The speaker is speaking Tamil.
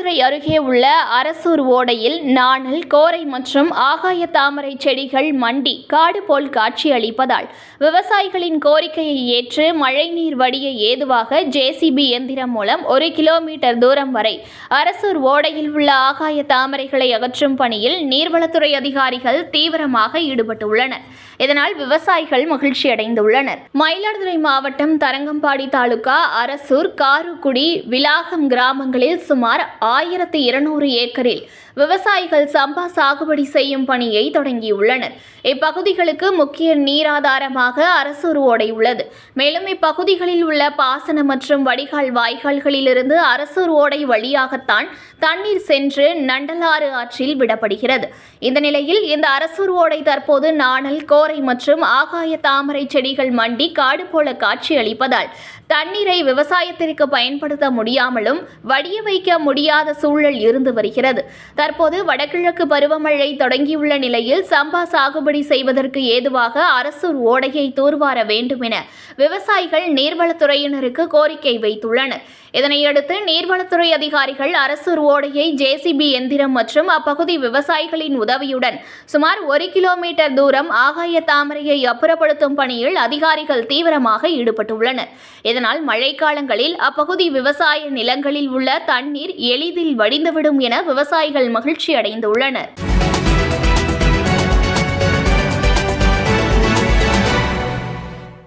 அருகே உள்ள அரசூர் ஓடையில் நாணல் கோரை மற்றும் ஆகாய தாமரை செடிகள் மண்டி காடு போல் காட்சியளிப்பதால் விவசாயிகளின் கோரிக்கையை ஏற்று மழைநீர் வடிய ஏதுவாக ஜேசிபி எந்திரம் மூலம் ஒரு கிலோமீட்டர் தூரம் வரை அரசூர் ஓடையில் உள்ள ஆகாய தாமரைகளை அகற்றும் பணியில் நீர்வளத்துறை அதிகாரிகள் தீவிரமாக ஈடுபட்டுள்ளனர். இதனால் விவசாயிகள் மகிழ்ச்சியடைந்துள்ளனர் மயிலாடுதுறை மாவட்டம் தரங்கம்பாடி தாலுகா அரசூர் காருக்குடி விலாகம் கிராமங்களில் சுமார் ஆயிரத்து இருநூறு ஏக்கரில் விவசாயிகள் சம்பா சாகுபடி செய்யும் பணியை தொடங்கியுள்ளனர். இப்பகுதிகளுக்கு முக்கிய நீராதாரமாக அரசூர் ஓடை உள்ளது மேலும் இப்பகுதிகளில் உள்ள பாசன மற்றும் வடிகால் வாய்க்கால்களிலிருந்து அரசூர் ஓடை வழியாகத்தான் தண்ணீர் சென்று நண்டலாறு ஆற்றில் விடப்படுகிறது. இந்த நிலையில் இந்த அரசூர் ஓடை தற்போது நாணல் கோரை மற்றும் ஆகாய தாமரை செடிகள் மண்டி காடு போல காட்சியளிப்பதால் தண்ணீரை விவசாயத்திற்கு பயன்படுத்த முடியாமலும் வடிய வைக்க முடியாத சூழல் இருந்து வருகிறது. தற்போது வடகிழக்கு பருவமழை தொடங்கியுள்ள நிலையில் சம்பா சாகுபடி செய்வதற்கு ஏதுவாக அரசூர் ஓடையை தூர்வார வேண்டும் என விவசாயிகள் நீர்வளத்துறையினருக்கு கோரிக்கை வைத்துள்ளனர். இதனையடுத்து நீர்வளத்துறை அதிகாரிகள் அரசூர் ஓடையை ஜேசிபி எந்திரம் மற்றும் அப்பகுதி விவசாயிகளின் உதவியுடன் சுமார் ஒரு கிலோமீட்டர் தூரம் ஆகாய தாமரையை அப்புறப்படுத்தும் பணியில் அதிகாரிகள் தீவிரமாக ஈடுபட்டுள்ளனர். இதனால் மழைக்காலங்களில் அப்பகுதி விவசாய நிலங்களில் உள்ள தண்ணீர் எளிதில் வடிந்துவிடும் என விவசாயிகள் மகிழ்ச்சி அடைந்துள்ளனர்